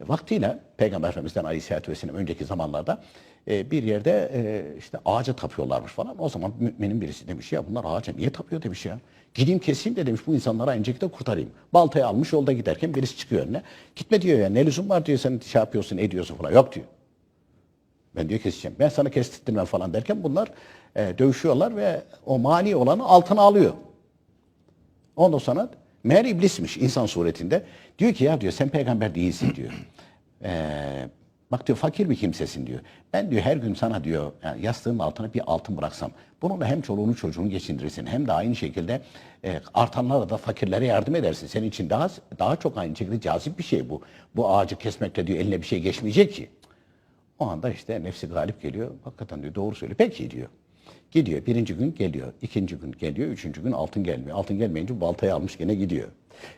E, Vaktiyle Peygamber Efendimiz'den Aleyhisselatü Vesselam önceki zamanlarda e, bir yerde e, işte ağaca tapıyorlarmış falan. O zaman müminin birisi demiş ya bunlar ağaca niye tapıyor demiş ya. Gideyim keseyim de demiş bu insanlara inceki de kurtarayım. Baltayı almış yolda giderken birisi çıkıyor önüne. Gitme diyor ya ne lüzum var diyor sen şey yapıyorsun ediyorsun falan. Yok diyor. Ben diyor keseceğim. Ben sana kestirtmem falan derken bunlar dövüşüyorlar ve o mani olanı altına alıyor. Ondan sonra meğer iblismiş insan suretinde. Diyor ki ya diyor sen peygamber değilsin diyor. Ee, bak diyor fakir bir kimsesin diyor. Ben diyor her gün sana diyor yani yastığın altına bir altın bıraksam. Bununla hem çoluğunu çocuğunu geçindirirsin hem de aynı şekilde e, artanlara da fakirlere yardım edersin. Senin için daha daha çok aynı şekilde cazip bir şey bu. Bu ağacı kesmekle diyor eline bir şey geçmeyecek ki. O anda işte nefsi galip geliyor. Hakikaten diyor doğru söylüyor. Peki diyor. Gidiyor. Birinci gün geliyor. ikinci gün geliyor. Üçüncü gün altın gelmiyor. Altın gelmeyince baltayı almış gene gidiyor.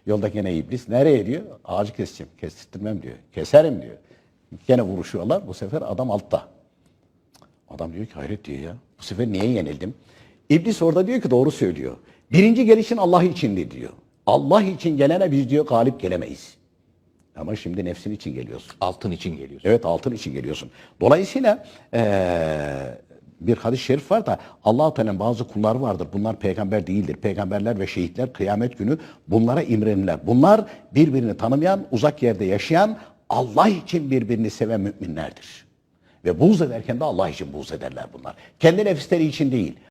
Yolda gene iblis. Nereye diyor? Ağacı keseceğim. Kestirtmem diyor. Keserim diyor. Gene vuruşuyorlar. Bu sefer adam altta. Adam diyor ki hayret diyor ya. Bu sefer niye yenildim? İblis orada diyor ki doğru söylüyor. Birinci gelişin Allah içindi diyor. Allah için gelene biz diyor galip gelemeyiz. Ama şimdi nefsin için geliyorsun. Altın için geliyorsun. Evet altın için geliyorsun. Dolayısıyla eee, bir hadis-i şerif var da Allah-u Teala'nın bazı kulları vardır. Bunlar peygamber değildir. Peygamberler ve şehitler kıyamet günü bunlara imrenirler. Bunlar birbirini tanımayan, uzak yerde yaşayan, Allah için birbirini seven müminlerdir. Ve buğz ederken de Allah için buğz ederler bunlar. Kendi nefisleri için değil.